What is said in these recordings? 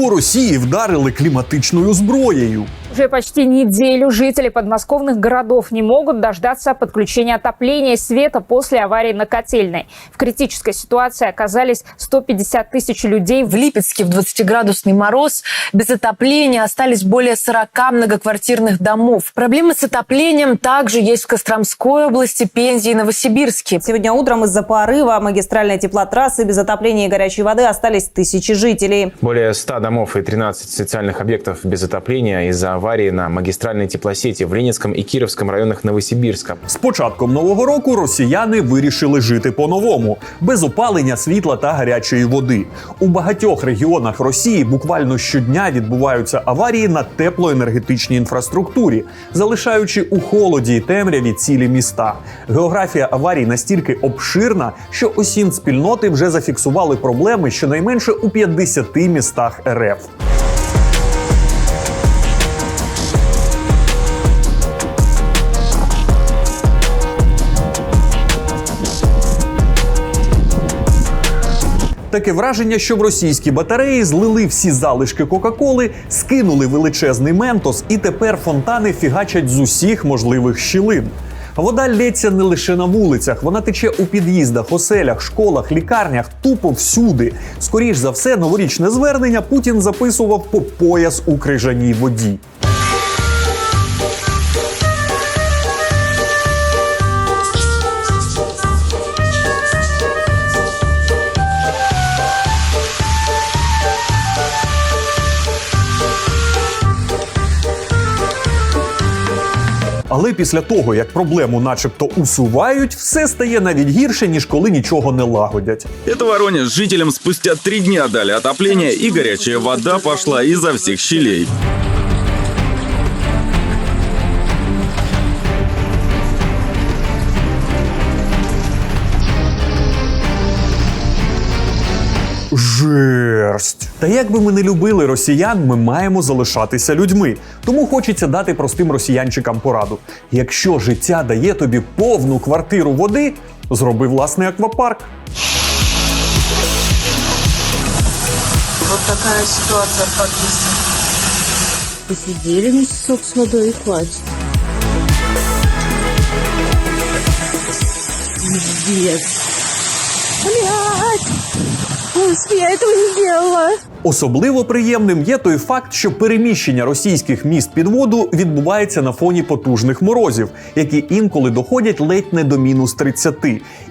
По Росії вдарили кліматичною зброєю. Уже почти неделю жители подмосковных городов не могут дождаться подключения отопления и света после аварии на котельной. В критической ситуации оказались 150 тысяч людей. В Липецке в 20-градусный мороз без отопления остались более 40 многоквартирных домов. Проблемы с отоплением также есть в Костромской области, Пензе и Новосибирске. Сегодня утром из-за порыва магистральной теплотрассы без отопления и горячей воды остались тысячи жителей. Более 100 домов и 13 социальных объектов без отопления из-за аварии на магистральной теплосети в Ленинском и Кировском районах Новосибирска. З початком нового року росіяни вирішили жити по-новому, без опалення світла та гарячої води. У багатьох регіонах Росії буквально щодня відбуваються аварії на теплоенергетичній інфраструктурі, залишаючи у холоді і темряві цілі міста. Географія аварій настільки обширна, що осін спільноти вже зафіксували проблеми щонайменше у 50 містах РФ. Таке враження, що в російські батареї злили всі залишки Кока-Коли, скинули величезний ментос, і тепер фонтани фігачать з усіх можливих щілин. Вода лється не лише на вулицях, вона тече у під'їздах, оселях, школах, лікарнях, тупо всюди. Скоріш за все, новорічне звернення Путін записував по пояс у крижаній воді. Але після того, як проблему начебто усувають, все стає навіть гірше, ніж коли нічого не лагодять. Это Воронеж жителям спустя три дня дали отопление и горячая вода пошла изо всех щелей. Жерсть. Та як би ми не любили росіян, ми маємо залишатися людьми. Тому хочеться дати простим росіянчикам пораду. Якщо життя дає тобі повну квартиру води, зроби власний аквапарк. Вот такая ситуация в подъезде. Посидели месяцок с водой и. Блядь! Я этого не делала. Особливо приємним є той факт, що переміщення російських міст під воду відбувається на фоні потужних морозів, які інколи доходять ледь не до мінус 30.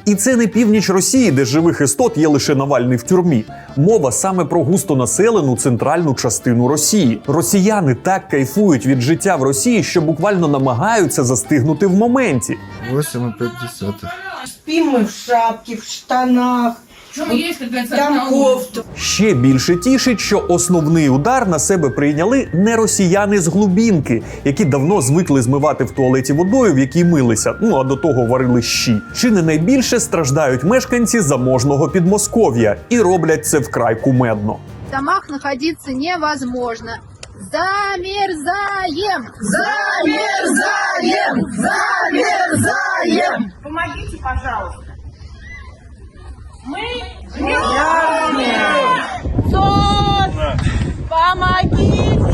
І це не північ Росії, де живих істот є лише Навальний в тюрмі. Мова саме про густонаселену центральну частину Росії. Росіяни так кайфують від життя в Росії, що буквально намагаються застигнути в моменті. 8,5. Спим мы в шапке, в штанах. Там кофту. Ще більше тішить, що основний удар на себе прийняли не росіяни з глубінки, які давно звикли змивати в туалеті водою, в якій милися, ну а до того варили щі. Чи не найбільше страждають мешканці заможного Підмосков'я і роблять це вкрай кумедно. В домах находиться невозможно. Замерзаем! Замерзаем! Замерзаем! Пожалуйста. Помогите!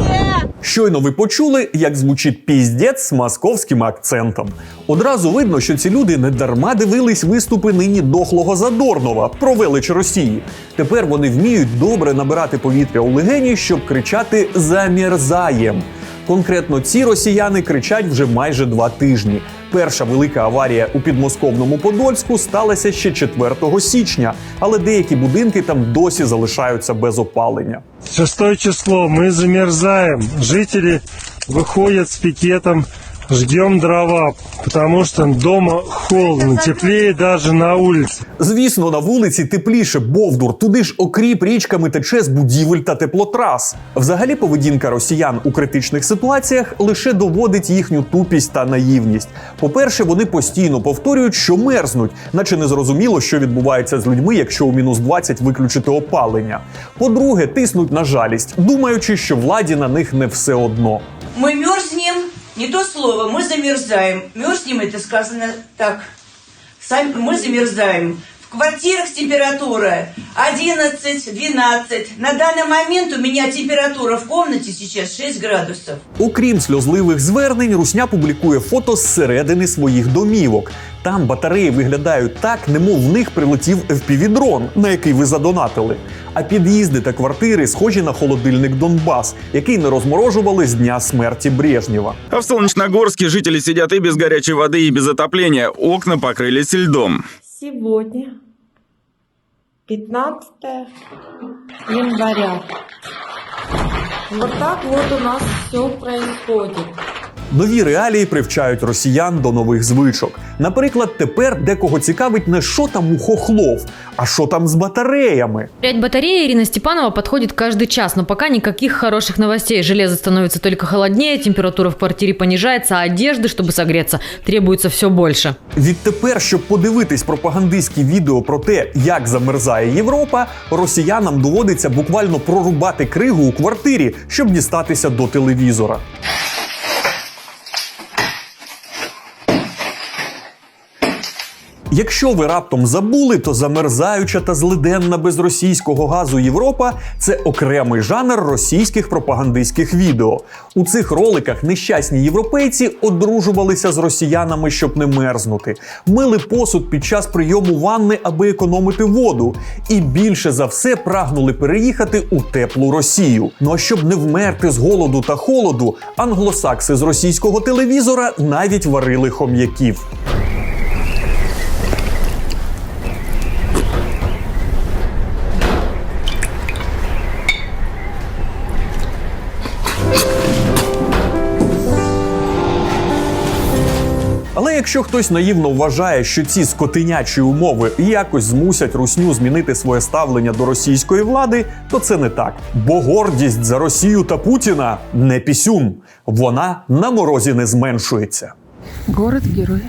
Щойно ви почули, як звучить піздець з московським акцентом. Одразу видно, що ці люди не дарма дивились виступи нині дохлого Задорнова про велич Росії. Тепер вони вміють добре набирати повітря у легені, щоб кричати «замерзаєм». Конкретно ці росіяни кричать вже майже два тижні. Перша велика аварія у підмосковному Подольську сталася ще 4 січня, але деякі будинки там досі залишаються без опалення. Шесте число. ми замерзаємо. Жителі виходять з пикетом. Ждем дрова, потому что дома холодно, теплее даже на улице. Звісно, на вулиці тепліше бовдур, туди ж окріп річками тече з будівель та теплотрас. Взагалі, поведінка росіян у критичних ситуаціях лише доводить їхню тупість та наївність. По-перше, вони постійно повторюють, що мерзнуть, наче не зрозуміло, що відбувається з людьми, якщо у мінус 20 виключити опалення. По-друге, тиснуть на жалість, думаючи, що владі на них не все одно. Мы мерзнем, не то слово, мы замерзаем. Мерзнем это сказано так. Сами, мы замерзаем В квартирах температура 11-12. На данный момент у меня температура в комнате сейчас 6 градусов. Окрім сльозливих звернень, Русня публікує фото зсередини своїх домівок. Там батареї виглядають так, немов в них прилетів FPV-дрон, на який ви задонатили. А під'їзди та квартири схожі на холодильник Донбас, який не розморожували з дня смерті Брежнєва. А в Солнечногорске жители сидят и без горячей воды, и без отопления. Окна покрылись льдом. Сегодня, 15 января. Вот так вот у нас все происходит. Нові реалії привчають росіян до нових звичок. Наприклад, тепер декого цікавить не що там у хохлов, а що там з батареями. Ряд батареи Ирина Степанова подходит каждый час, но пока никаких хороших новостей. Железо становится только холоднее, температура в квартире понижается, а одежды, чтобы согреться, требуется все больше. Відтепер, щоб подивитись пропагандистські відео про те, як замерзає Європа, росіянам доводиться буквально прорубати кригу у квартирі, щоб дістатися до телевізора. Якщо ви раптом забули, то замерзаюча та злиденна без російського газу Європа це окремий жанр російських пропагандистських відео. У цих роликах нещасні європейці одружувалися з росіянами, щоб не мерзнути, мили посуд під час прийому ванни, аби економити воду, і більше за все прагнули переїхати у теплу Росію. Ну а щоб не вмерти з голоду та холоду, англосакси з російського телевізора навіть варили хом'яків. Але якщо хтось наївно вважає, що ці скотинячі умови якось змусять русню змінити своє ставлення до російської влади, то це не так. Бо гордість за Росію та Путіна не пісюн. Вона на морозі не зменшується. Город-герой.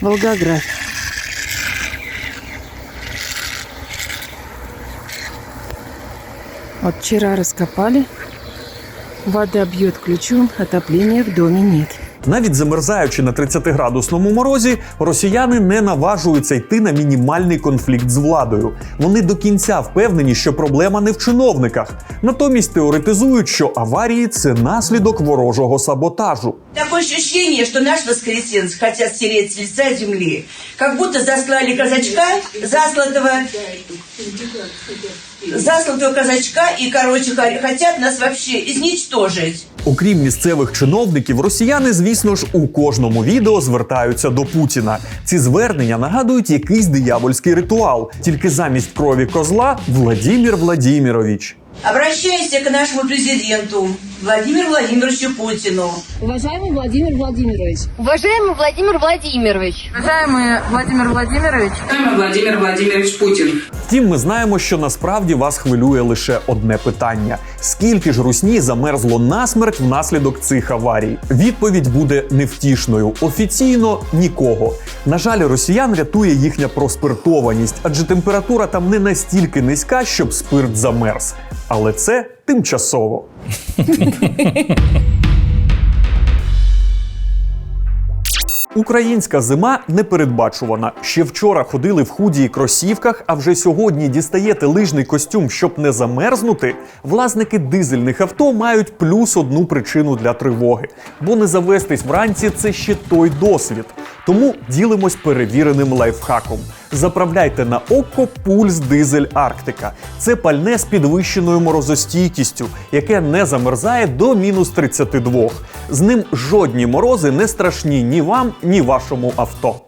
Волгоград. Вот вчера раскопали. Вода бьет ключом, отопления в доме нет. Навіть замерзаючи на 30-градусному морозі, росіяни не наважуються йти на мінімальний конфлікт з владою. Вони до кінця впевнені, що проблема не в чиновниках. Натомість теоретизують, що аварії це наслідок ворожого саботажу. Такое ощущение, что наш воскресенц хотят стереть с лица земли. Как будто заслали казачка, заслатого, заслатого казачка, и, короче, х- хотят нас вообще изничтожить. Окрім місцевих чиновників, росіяни, звісно ж, у кожному відео звертаються до Путіна. Ці звернення нагадують якийсь диявольський ритуал, тільки замість крові козла Владімір Владімірович. Обращайся к нашему президенту Владимиру Владимировичу Путину. Уважаемый Владимир Владимирович. Уважаемый Владимир Владимирович. Уважаемый Владимир Владимирович, Владимир Владимирович Путин. Втім, ми знаємо, що насправді вас хвилює лише одне питання: скільки ж русні замерзло насмерть внаслідок цих аварій? Відповідь буде невтішною. Офіційно нікого. На жаль, росіян рятує їхня проспиртованість, адже температура там не настільки низька, щоб спирт замерз. Але це тимчасово. Українська зима непередбачувана. Ще вчора ходили в худі і кросівках, а вже сьогодні дістаєте лижний костюм, щоб не замерзнути. Власники дизельних авто мають плюс одну причину для тривоги, бо не завестись вранці це ще той досвід. Тому ділимось перевіреним лайфхаком. Заправляйте на око пульс дизель Арктика. Це пальне з підвищеною морозостійкістю, яке не замерзає до мінус 32. З ним жодні морози не страшні ні вам, ні вашому авто.